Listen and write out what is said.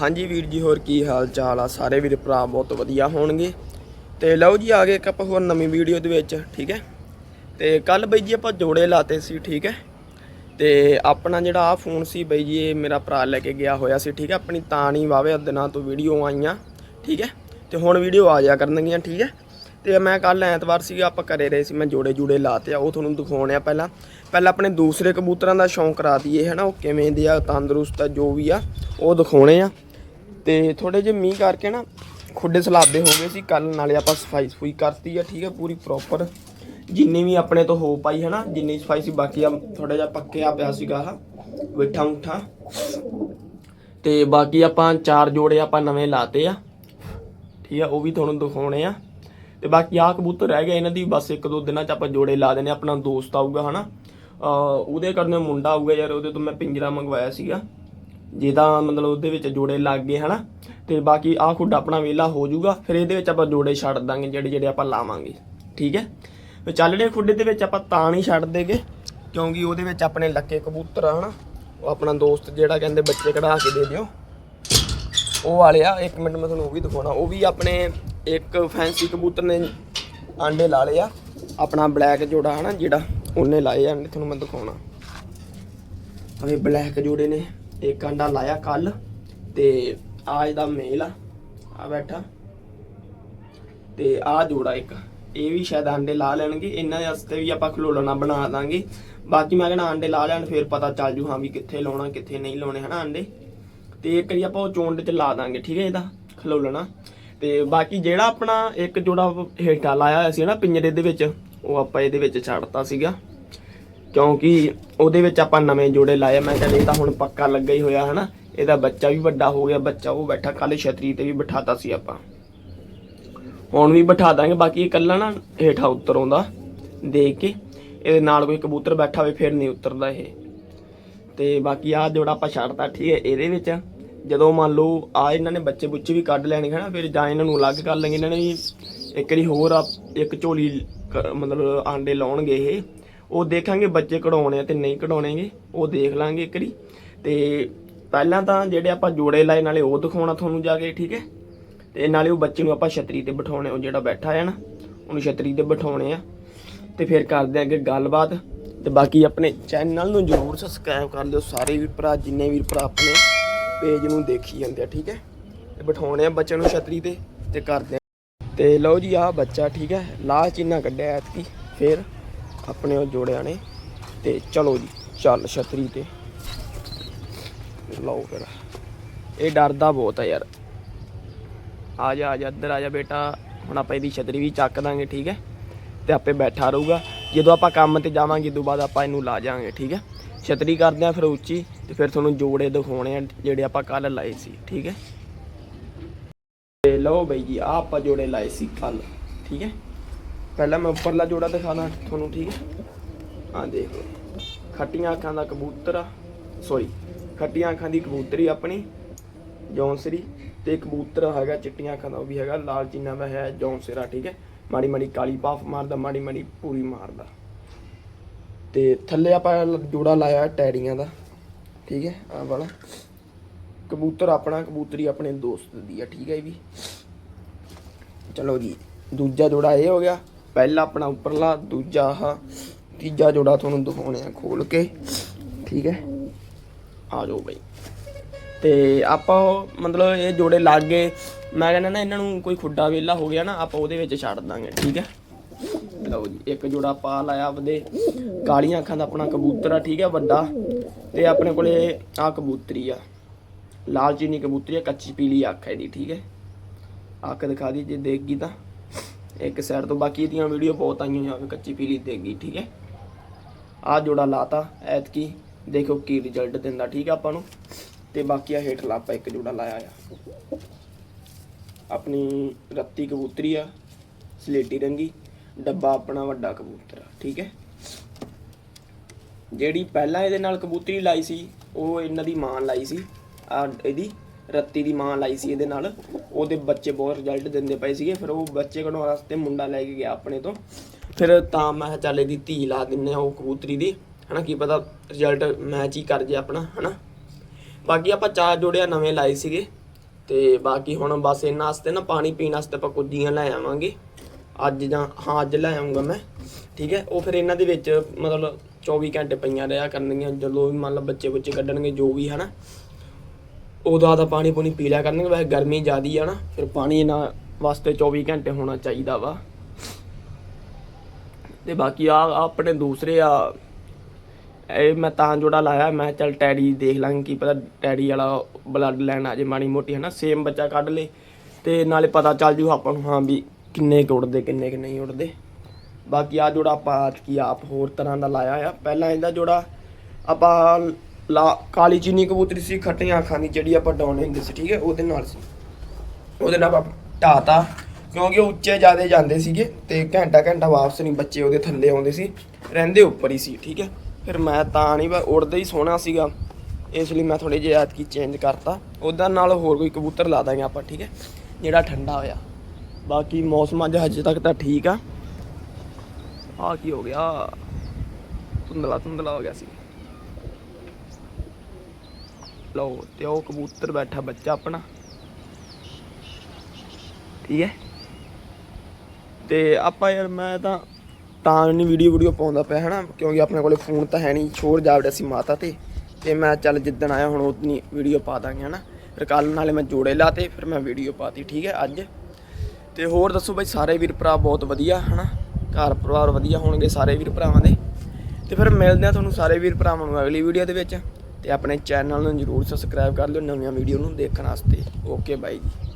ਹਾਂਜੀ ਵੀਰ ਜੀ, ਹੋਰ ਕੀ ਹਾਲ ਚਾਲ ਆ? ਸਾਰੇ ਵੀਰ ਭਰਾ ਬਹੁਤ ਵਧੀਆ ਹੋਣਗੇ। ਤੇ ਲਓ ਜੀ, ਆ ਗਏ ਇੱਕ ਆਪਾਂ ਹੋਰ ਨਵੀਂ ਵੀਡੀਓ ਦੇ ਵਿੱਚ, ਠੀਕ ਹੈ? ਤੇ ਕੱਲ ਬਈ ਜੀ ਆਪਾਂ ਜੋੜੇ ਲਾਤੇ ਸੀ, ਠੀਕ ਹੈ? ਤੇ ਆਪਣਾ ਜਿਹੜਾ ਆ ਫੋਨ ਸੀ ਬਈ ਜੀ, ਇਹ ਮੇਰਾ ਭਰਾ ਲੈ ਕੇ ਗਿਆ ਹੋਇਆ ਸੀ, ਠੀਕ ਹੈ? ਆਪਣੀ ਤਾਂ ਨਹੀਂ ਵਾਵੇ ਦਿਨਾਂ ਤੋਂ ਵੀਡੀਓ ਆਈਆਂ, ਠੀਕ ਹੈ? ਤੇ ਹੁਣ ਵੀਡੀਓ ਆ ਜਾ ਕਰਨਗੀਆਂ, ਠੀਕ ਹੈ? ਤੇ ਮੈਂ ਕੱਲ ਐਤਵਾਰ ਸੀਗਾ, ਆਪਾਂ ਘਰੇ ਰਹੇ ਸੀ, ਮੈਂ ਜੋੜੇ ਜੂੜੇ ਲਾਤੇ ਆ, ਉਹ ਤੁਹਾਨੂੰ ਦਿਖਾਉਣੇ ਆ ਪਹਿਲਾਂ। ਪਹਿਲਾਂ ਆਪਣੇ ਦੂਸਰੇ ਕਬੂਤਰਾਂ ਦਾ ਸ਼ੌਂਕ ਕਰਾ ਦਈਏ ਹੈ ਨਾ ਉਹ ਕਿਵੇਂ ਦੇ ਆ, ਤੰਦਰੁਸਤ ਆ, ਜੋ ਵੀ ਆ, ਉਹ ਦਿਖਾਉਣੇ ਆ। ਤੇ ਥੋੜੇ ਜਿਹੇ ਮੀਂਹ ਕਰਕੇ ਨਾ ਖੁੱਡੇ ਸਲਾਬੇ ਹੋ ਗਏ ਸੀ। ਕੱਲ ਨਾਲੇ ਆਪਾਂ ਸਫ਼ਾਈ ਸਫੂਈ ਕਰਤੀ ਆ, ਠੀਕ ਆ, ਪੂਰੀ ਪ੍ਰੋਪਰ ਜਿੰਨੀ ਵੀ ਆਪਣੇ ਤੋਂ ਹੋ ਪਾਈ ਹੈ ਨਾ, ਜਿੰਨੀ ਸਫ਼ਾਈ ਸੀ, ਬਾਕੀ ਆ ਥੋੜਾ ਜਿਹਾ ਪੱਕਿਆ ਪਿਆ ਸੀਗਾ ਆਹ ਵਿਠਾ ਉਠਾ। ਤੇ ਬਾਕੀ ਆਪਾਂ ਚਾਰ ਜੋੜੇ ਆਪਾਂ ਨਵੇਂ ਲਾਤੇ ਆ, ਠੀਕ ਆ, ਉਹ ਵੀ ਤੁਹਾਨੂੰ ਦਿਖਾਉਣੇ ਆ। ਤੇ ਬਾਕੀ ਆ ਕਬੂਤਰ ਰਹਿ ਗਏ ਇਹਨਾਂ ਦੀ, ਬਸ ਇੱਕ ਦੋ ਦਿਨਾਂ ਚ ਆਪਾਂ ਜੋੜੇ ਲਾ ਦੇਣੇ ਆਪਣਾ ਦੋਸਤ ਆਊਗਾ, ਹਨਾ। ਅਹ ਉਹਦੇ ਕਰਨੇ ਮੁੰਡਾ ਆਊਗਾ ਯਾਰ, ਉਹਦੇ ਤੋਂ ਮੈਂ ਪਿੰਜਰਾ ਮੰਗਵਾਇਆ ਸੀਗਾ। ਜਿਹਦਾ ਮਤਲਬ ਉਹਦੇ ਵਿੱਚ ਜੋੜੇ ਲੱਗ ਗਏ, ਹਨਾ? ਤੇ ਬਾਕੀ ਆਹ ਖੁੱਡ ਆਪਣਾ ਵਿਹਲਾ ਹੋ ਜਾਊਗਾ, ਫਿਰ ਇਹਦੇ ਵਿੱਚ ਆਪਾਂ ਜੋੜੇ ਛੱਡ ਦਾਂਗੇ, ਜਿਹੜੇ ਜਿਹੜੇ ਆਪਾਂ ਲਾਵਾਂਗੇ, ਠੀਕ ਹੈ? ਤੇ ਚੱਲ ਰਹੇ ਖੁੱਡੇ ਦੇ ਵਿੱਚ ਆਪਾਂ ਤਾਂ ਨਹੀਂ ਛੱਡ ਦੇਗੇ, ਕਿਉਂਕਿ ਉਹਦੇ ਵਿੱਚ ਆਪਣੇ ਲੱਕੇ ਕਬੂਤਰ ਆ, ਹਨਾ? ਉਹ ਆਪਣਾ ਦੋਸਤ ਜਿਹੜਾ ਕਹਿੰਦੇ ਬੱਚੇ ਕਢਾ ਕੇ ਦੇ ਦਿਓ। ਉਹ ਵਾਲੇ ਆ, ਇੱਕ ਮਿੰਟ ਮੈਂ ਤੁਹਾਨੂੰ ਉਹ ਵੀ ਦਿਖਾਉਣਾ। ਉਹ ਵੀ ਆਪਣੇ ਇੱਕ ਫੈਂਸੀ ਕਬੂਤਰ ਨੇ ਆਂਡੇ ਲਾ ਲਏ ਆ, ਆਪਣਾ ਬਲੈਕ ਜੋੜਾ, ਹਨਾ? ਜਿਹੜਾ ਉਹਨੇ ਲਾਏ ਆਂਡੇ ਤੁਹਾਨੂੰ ਮੈਂ ਦਿਖਾਉਣਾ। ਅਵੇ ਬਲੈਕ ਜੋੜੇ ਨੇ। ਇੱਕ ਆਂਡਾ ਲਾਇਆ ਕੱਲ ਤੇ ਆ ਇਹਦਾ ਮੇਲ ਆ ਆ ਬੈਠਾ। ਤੇ ਆ ਜੋੜਾ ਇੱਕ, ਇਹ ਵੀ ਸ਼ਾਇਦ ਆਂਡੇ ਲਾ ਲੈਣਗੇ, ਇਹਨਾਂ ਦੇ ਵਾਸਤੇ ਵੀ ਆਪਾਂ ਖਲੋਲਣਾ ਬਣਾ ਦਾਂਗੇ। ਬਾਕੀ ਮੈਂ ਕਹਿੰਦਾ ਆਂਡੇ ਲਾ ਲੈਣ, ਫਿਰ ਪਤਾ ਚੱਲ ਜੂ ਹਾਂ ਵੀ ਕਿੱਥੇ ਲਾਉਣਾ, ਕਿੱਥੇ ਨਹੀਂ ਲਾਉਣੇ, ਹਨਾ ਆਂਡੇ? ਤੇ ਇੱਕ ਵਾਰੀ ਆਪਾਂ ਉਹ ਚੋਣ ਦੇ ਚ ਲਾ ਦਾਂਗੇ, ਠੀਕ ਹੈ ਇਹਦਾ, ਖਲੋਲਣਾ। ਤੇ ਬਾਕੀ ਜਿਹੜਾ ਆਪਣਾ ਇੱਕ ਜੋੜਾ ਹੇਠਾਂ ਲਾਇਆ ਹੋਇਆ ਸੀ ਨਾ ਪਿੰਜਰੇ ਦੇ ਵਿੱਚ, ਉਹ ਆਪਾਂ ਇਹਦੇ ਵਿੱਚ ਛੱਡਤਾ ਸੀਗਾ। ਕਿਉਂਕਿ ਉਹਦੇ ਵਿੱਚ ਆਪਾਂ ਨਵੇਂ ਜੋੜੇ ਲਾਏ ਮੈਂ ਕਹਿੰਦਾ ਇਹ ਤਾਂ ਹੁਣ ਪੱਕਾ ਲੱਗਾ ਹੀ ਹੋਇਆ, ਹਨਾ? ਇਹਦਾ ਬੱਚਾ ਵੀ ਵੱਡਾ ਹੋ ਗਿਆ, ਬੱਚਾ ਉਹ ਬੈਠਾ ਕੱਲ ਛਤਰੀ ਤੇ ਵੀ ਬਿਠਾਤਾ ਸੀ ਆਪਾਂ। ਹੁਣ ਵੀ ਬਿਠਾ ਦਾਂਗੇ, ਬਾਕੀ ਇਕੱਲਾ ਨਾ ਹੇਠਾਂ ਉੱਤਰ ਆਉਂਦਾ ਦੇਖ ਕੇ। ਇਹਦੇ ਨਾਲ ਕੋਈ ਕਬੂਤਰ ਬੈਠਾ ਹੋਵੇ, ਫਿਰ ਨਹੀਂ ਉਤਰਦਾ ਇਹ। ਤੇ ਬਾਕੀ ਆਹ ਜੋੜਾ ਆਪਾਂ ਛੱਡਤਾ, ਠੀਕ ਹੈ, ਇਹਦੇ ਵਿੱਚ। ਜਦੋਂ ਮੰਨ ਲਓ ਆ ਇਹਨਾਂ ਨੇ ਬੱਚੇ ਬੁੱਚੇ ਵੀ ਕੱਢ ਲੈਣੇ ਹਨਾ? ਫਿਰ ਜਾਂ ਇਹਨਾਂ ਨੂੰ ਅਲੱਗ ਕਰ ਲਾਂਗੇ ਇਹਨਾਂ ਨੇ ਵੀ ਇੱਕ ਵਾਰੀ ਹੋਰ ਆ ਇੱਕ ਝੋਲੀ ਮਤਲਬ ਆਂਡੇ ਲਾਉਣਗੇ ਇਹ। ਉਹ ਦੇਖਾਂਗੇ ਬੱਚੇ ਕਢਾਉਣੇ ਆ ਤੇ ਨਹੀਂ ਕਢਾਉਣੇਗੇ ਉਹ ਦੇਖ ਲਾਂਗੇ ਇੱਕ ਵਾਰੀ। ਤੇ ਪਹਿਲਾਂ ਤਾਂ ਜਿਹੜੇ ਆਪਾਂ ਜੋੜੇ ਲਾਏ, ਨਾਲੇ ਉਹ ਦਿਖਾਉਣਾ ਤੁਹਾਨੂੰ ਜਾ ਕੇ, ਠੀਕ ਹੈ? ਤੇ ਨਾਲੇ ਉਹ ਬੱਚੇ ਨੂੰ ਆਪਾਂ ਛਤਰੀ ਤੇ ਬਿਠਾਉਣੇ, ਉਹ ਜਿਹੜਾ ਬੈਠਾ ਹੈ ਨਾ, ਉਹਨੂੰ ਛਤਰੀ ਤੇ ਬਿਠਾਉਣੇ ਆ। ਤੇ ਫਿਰ ਕਰਦੇ ਆ ਅੱਗੇ ਗੱਲਬਾਤ। ਤੇ ਬਾਕੀ ਆਪਣੇ ਚੈਨਲ ਨੂੰ ਜਰੂਰ ਸਬਸਕ੍ਰਾਈਬ ਕਰ ਲਿਓ, ਸਾਰੇ ਵੀਰ ਭਰਾ, ਜਿੰਨੇ ਵੀਰ ਭਰਾ ਆਪਣੇ ਪੇਜ ਨੂੰ ਦੇਖੀ ਜਾਂਦੇ ਆ, ਠੀਕ ਹੈ? ਤੇ ਬਿਠਾਉਣੇ ਆ ਬੱਚੇ ਨੂੰ ਛਤਰੀ ਤੇ ਤੇ ਕਰਦੇ ਆ। ਤੇ ਲਓ ਜੀ, ਆਹ ਬੱਚਾ, ਠੀਕ ਹੈ? ਲਾਸਟ ਚੀਨਾ ਕੱਢਿਆ ਐਤਕੀ, ਫਿਰ ਆਪਣੇ ਉਹ ਜੋੜਿਆਂ ਨੇ। ਤੇ ਚਲੋ ਜੀ, ਚੱਲ ਛਤਰੀ ਤੇ। ਲਓ ਫਿਰ। ਇਹ ਡਰਦਾ ਬਹੁਤ ਆ ਯਾਰ। ਆ ਜਾ ਆ ਜਾ, ਇੱਧਰ ਆ ਜਾ ਬੇਟਾ। ਹੁਣ ਆਪਾਂ ਇਹਦੀ ਛਤਰੀ ਵੀ ਚੱਕ ਦਾਂਗੇ, ਠੀਕ ਹੈ? ਤੇ ਆਪੇ ਬੈਠਾ ਰਹੂਗਾ। ਜਦੋਂ ਆਪਾਂ ਕੰਮ ਤੇ ਜਾਵਾਂਗੇ ਤੋਂ ਬਾਅਦ ਆਪਾਂ ਇਹਨੂੰ ਲਾ ਜਾਾਂਗੇ ਠੀਕ ਹੈ? ਛਤਰੀ ਕਰਦੇ ਆ ਫਿਰ ਉੱਚੀ, ਤੇ ਫਿਰ ਤੁਹਾਨੂੰ ਜੋੜੇ ਦਿਖਾਉਣੇ ਆ ਜਿਹੜੇ ਆਪਾਂ ਕੱਲ ਲਾਏ ਸੀ, ਠੀਕ ਹੈ? ਤੇ ਲਓ ਬਈ ਜੀ ਆ ਆਪਾਂ ਜੋੜੇ ਲਾਏ ਸੀ ਕੱਲ ਠੀਕ ਹੈ? ਪਹਿਲਾਂ ਮੈਂ ਉੱਪਰਲਾ ਜੋੜਾ ਦਿਖਾਣਾ ਤੁਹਾਨੂੰ, ਠੀਕ ਹੈ? ਆ ਦੇਖੋ। ਖੱਟੀਆਂ ਅੱਖਾਂ ਦਾ ਕਬੂਤਰ ਆ। ਸੌਰੀ ਖੱਟੀਆਂ ਅੱਖਾਂ ਦੀ ਕਬੂਤਰੀ ਆਪਣੀ, ਜੌਂਸਰੀ, ਤੇ ਕਬੂਤਰ ਹੈਗਾ, ਚਿੱਟੀਆਂ ਅੱਖਾਂ ਦਾ ਉਹ ਵੀ ਹੈਗਾ, ਲਾਲ ਚੀਨਾ ਦਾ ਹੈ, ਜੌਂਸਰਾ, ਠੀਕ ਹੈ? ਮਾੜੀ ਮਾੜੀ ਕਾਲੀ ਪਾਫ ਮਾਰਦਾ, ਮਾੜੀ ਮਾੜੀ ਪੂਰੀ ਮਾਰਦਾ। ਤੇ ਥੱਲੇ ਆਪਾਂ ਜੋੜਾ ਲਾਇਆ ਟੈਰੀਆਂ ਦਾ, ਠੀਕ ਹੈ? ਆ ਵਾਲਾ। ਕਬੂਤਰ ਆਪਣਾ, ਕਬੂਤਰੀ ਆਪਣੇ ਦੋਸਤ ਦੀ ਆ, ਠੀਕ ਹੈ ਇਹ ਵੀ ਚਲੋ ਜੀ, ਦੂਜਾ ਜੋੜਾ ਇਹ ਹੋ ਗਿਆ। ਪਹਿਲਾ ਆਪਣਾ ਉੱਪਰਲਾ, ਦੂਜਾ ਆਹ, ਤੀਜਾ ਜੋੜਾ ਤੁਹਾਨੂੰ ਦਿਖਾਉਣੇ ਆ ਖੋਲ ਕੇ। ਠੀਕ ਹੈ? ਆ ਜਾਓ ਬਈ। ਤੇ ਆਪਾਂ ਉਹ ਮਤਲਬ ਇਹ ਜੋੜੇ ਲੱਗ ਗਏ। ਮੈਂ ਕਹਿੰਦਾ ਨਾ ਇਹਨਾਂ ਨੂੰ ਕੋਈ ਖੁੱਡਾ ਵੇਲਾ ਹੋ ਗਿਆ ਨਾ, ਆਪਾਂ ਉਹਦੇ ਵਿੱਚ ਛੱਡ ਦਾਂਗੇ, ਠੀਕ ਹੈ? ਲਓ ਜੀ, ਇੱਕ ਜੋੜਾ ਪਾ ਲਾਇਆ ਆਪਦੇ ਕਾਲੀਆਂ ਅੱਖਾਂ ਦਾ ਆਪਣਾ ਕਬੂਤਰ ਆ, ਠੀਕ ਹੈ, ਵੱਡਾ। ਤੇ ਆਪਣੇ ਕੋਲੇ ਆ ਕਬੂਤਰੀ ਆ। ਲਾਲ ਚੀਨੀ ਕਬੂਤਰੀ ਆ, ਕੱਚੀ ਪੀਲੀ ਅੱਖ ਹੈ ਇਹਦੀ, ਠੀਕ ਹੈ? ਅੱਖ ਦਿਖਾ ਦੀ ਜੇ ਦੇਖ ਗਈ ਤਾਂ। ਇੱਕ ਸਾਈਡ ਤੋਂ ਬਾਕੀ ਇਹਦੀਆਂ ਵੀਡੀਓ ਬਹੁਤ ਆਈਆਂ ਹੋਈਆਂ ਕੱਚੀ ਪੀਲੀ ਦੇਖ ਠੀਕ ਹੈ? ਆ ਜੋੜਾ ਲਾਤਾ, ਐਤਕੀ ਦੇਖੋ ਕੀ ਰਿਜ਼ਲਟ ਦਿੰਦਾ, ਠੀਕ ਆ ਆਪਾਂ ਨੂੰ? ਤੇ ਬਾਕੀ ਆ ਹੇਠ ਲਾਪਾ ਇੱਕ ਜੋੜਾ ਲਾਇਆ ਆ। ਆਪਣੀ ਰੱਤੀ ਕਬੂਤਰੀ ਆ, ਸਲੇਟੀ ਰੰਗੀ, ਡੱਬਾ ਆਪਣਾ ਵੱਡਾ ਕਬੂਤਰ ਆ, ਠੀਕ ਹੈ? ਜਿਹੜੀ ਪਹਿਲਾਂ ਇਹਦੇ ਨਾਲ ਕਬੂਤਰੀ ਲਾਈ ਸੀ, ਉਹ ਇਹਨਾਂ ਦੀ ਮਾਂ ਲਾਈ ਸੀ ਆ ਇਹਦੀ ਰੱਤੀ ਦੀ ਮਾਂ ਲਾਈ ਸੀ ਇਹਦੇ ਨਾਲ। ਉਹਦੇ ਬੱਚੇ ਬਹੁਤ ਰਿਜ਼ਲਟ ਦਿੰਦੇ ਪਏ ਸੀਗੇ। ਫਿਰ ਉਹ ਬੱਚੇ ਕਢਾਉਣ ਵਾਸਤੇ ਮੁੰਡਾ ਲੈ ਕੇ ਗਿਆ ਆਪਣੇ ਤੋਂ। ਫਿਰ ਤਾਂ ਮੈਂ ਚੱਲ ਇਹਦੀ ਧੀ ਲਾ ਦਿੰਨੇ ਆ ਉਹ ਕਬੂਤਰੀ ਦੀ। ਹਨਾ, ਕੀ ਪਤਾ ਰਿਜ਼ਲਟ ਮੈਚ ਹੀ ਕਰ ਜੇ ਆਪਣਾ, ਹਨਾ। ਬਾਕੀ ਆਪਾਂ ਚਾਰ ਜੋੜਿਆ ਨਵੇਂ ਲਾਏ ਸੀਗੇ। ਤੇ ਬਾਕੀ ਹੁਣ ਬਸ ਇਹਨਾਂ ਵਾਸਤੇ ਨਾ ਪਾਣੀ ਪੀਣ ਵਾਸਤੇ ਆਪਾਂ ਕੁੱਜੀਆਂ ਲੈ ਆਵਾਂਗੇ। ਅੱਜ ਜਾਂ, ਹਾਂ, ਅੱਜ ਲੈ ਆਉਂਗਾ ਮੈਂ। ਠੀਕ ਹੈ? ਉਹ ਫਿਰ ਇਹਨਾਂ ਦੇ ਵਿੱਚ ਮਤਲਬ 24 ਘੰਟੇ ਪਈਆਂ ਰਿਹਾ ਕਰਨਗੀਆਂ। ਜਦੋਂ ਵੀ ਮੰਨ ਲਓ ਬੱਚੇ ਬੱਚੇ ਕੱਢਣਗੇ, ਜੋ ਵੀ, ਹਨਾ। ਉਦੋਂ ਦਾ ਪਾਣੀ ਪੂਣੀ ਪੀ ਲਿਆ ਕਰਨਗੇ, ਵੈਸੇ ਗਰਮੀ ਜ਼ਿਆਦੀ ਆ ਨਾ, ਫਿਰ ਪਾਣੀ ਇਹਨਾਂ ਵਾਸਤੇ 24 ਘੰਟੇ ਹੋਣਾ ਚਾਹੀਦਾ ਵਾ। ਤੇ ਬਾਕੀ ਆ ਆਪਣੇ ਦੂਸਰੇ ਆ, ਇਹ ਮੈਂ ਤਾਂ ਜੋੜਾ ਲਾਇਆ, ਮੈਂ ਚੱਲ ਟੈਡੀ ਦੇਖ ਲਾਂਗੇ ਕੀ ਪਤਾ ਟੈਡੀ ਵਾਲਾ ਬਲੱਡ ਲੈਣ ਆ ਜੇ ਮਾੜੀ ਮੋਟੀ ਹੈ ਨਾ ਸੇਮ ਬੱਚਾ ਕੱਢ ਲੇ। ਤੇ ਨਾਲੇ ਪਤਾ ਚੱਲ ਜੂ ਆਪਾਂ ਨੂੰ, ਹਾਂ ਵੀ ਕਿੰਨੇ ਕੁ ਉੱਡਦੇ, ਕਿੰਨੇ ਕਿ ਨਹੀਂ ਉੱਡਦੇ। ਬਾਕੀ ਆ ਜੋੜਾ ਆਪਾਂ ਕੀ ਆਪ ਹੋਰ ਤਰ੍ਹਾਂ ਦਾ ਲਾਇਆ ਆ। ਪਹਿਲਾਂ ਇਹਦਾ ਜੋੜਾ ਆਪਾਂ ਲਾ ਕਾਲੀ ਚੀਨੀ ਕਬੂਤਰੀ ਸੀ, ਖੱਟੀਆਂ ਅੱਖਾਂ ਦੀ ਜਿਹੜੀ ਆਪਾਂ ਡਾਉਣੇ ਹੁੰਦੇ ਸੀ, ਠੀਕ ਹੈ, ਉਹਦੇ ਨਾਲ ਸੀ। ਉਹਦੇ ਨਾਲ ਆਪਾਂ ਢਾਤਾ, ਕਿਉਂਕਿ ਉਹ ਉੱਚੇ ਜਿਆਦੇ ਜਾਂਦੇ ਸੀਗੇ ਤੇ ਘੰਟਾ ਘੰਟਾ ਵਾਪਸ ਨਹੀਂ, ਬੱਚੇ ਉਹਦੇ ਥੱਲੇ ਆਉਂਦੇ ਸੀ, ਰਹਿੰਦੇ ਉੱਪਰ ਹੀ ਸੀ, ਠੀਕ ਹੈ। ਫਿਰ ਮੈਂ ਤਾਂ ਨਹੀਂ ਬਸ ਉੜਦਾ ਹੀ ਸੋਹਣਾ ਸੀਗਾ, ਇਸ ਲਈ ਮੈਂ ਥੋੜੇ ਜਿਹਾ ਐਤਕੀ ਚੇਂਜ ਕਰਤਾ। ਉਹਦਾ ਨਾਲ ਹੋਰ ਕੋਈ ਕਬੂਤਰ ਲਾ ਦਾਂਗੇ ਆਪਾਂ, ਠੀਕ ਹੈ, ਜਿਹੜਾ ਠੰਡਾ ਹੋਇਆ। ਬਾਕੀ ਮੌਸਮ ਅੱਜ ਹਜੇ ਤੱਕ ਤਾਂ ਠੀਕ ਆ। ਆ ਕੀ ਹੋ ਗਿਆ? ਧੁੰਦਲਾ ਧੁੰਦਲਾ ਹੋ ਗਿਆ ਸੀ। ਲਓ, ਤੇ ਉਹ ਕਬੂਤਰ ਬੈਠਾ ਬੱਚਾ ਆਪਣਾ। ਠੀਕ ਹੈ? ਤੇ ਆਪਾਂ ਯਾਰ, ਮੈਂ ਤਾਂ ਤਾਂ ਨਹੀਂ ਵੀਡੀਓ ਵੀਡੀਓ ਪਾਉਂਦਾ ਪਿਆ, ਹਨਾ? ਕਿਉਂਕਿ ਆਪਣੇ ਕੋਲੇ ਫੋਨ ਤਾਂ ਹੈ ਨਹੀਂ। ਛੋੜ ਜਾਵੜਿਆ ਸੀ ਮਾਤਾ ਤੇ। ਤੇ ਮੈਂ ਚੱਲ ਜਿੱਦਣ ਆਇਆ, ਹੁਣ ਉਤਨੀ ਵੀਡੀਓ ਪਾ ਦਾਂਗੇ, ਹਨਾ? ਫਿਰ ਕੱਲ ਨਾਲੇ ਮੈਂ ਜੋੜੇ ਲਾਤੇ, ਫਿਰ ਮੈਂ ਵੀਡੀਓ ਪਾਤੀ, ਠੀਕ ਹੈ, ਅੱਜ? ਤੇ ਹੋਰ ਦੱਸੋ ਬਾਈ, ਸਾਰੇ ਵੀਰ ਭਰਾ ਬਹੁਤ ਵਧੀਆ, ਹਨਾ? ਘਰ ਪਰਿਵਾਰ ਵਧੀਆ ਹੋਣਗੇ ਸਾਰੇ ਵੀਰ ਭਰਾਵਾਂ ਦੇ। ਤੇ ਫਿਰ ਮਿਲਦੇ ਆ ਤੁਹਾਨੂੰ ਸਾਰੇ ਵੀਰ ਭਰਾਵਾਂ ਨੂੰ ਅਗਲੀ ਵੀਡੀਓ ਦੇ ਵਿੱਚ। ਤੇ ਆਪਣੇ ਚੈਨਲ ਨੂੰ ਜਰੂਰ ਸਬਸਕ੍ਰਾਈਬ ਕਰ ਲਿਓ ਨਵੀਆਂ ਵੀਡੀਓ ਨੂੰ ਦੇਖਣ ਵਾਸਤੇ। ਓਕੇ ਬਾਈ ਜੀ।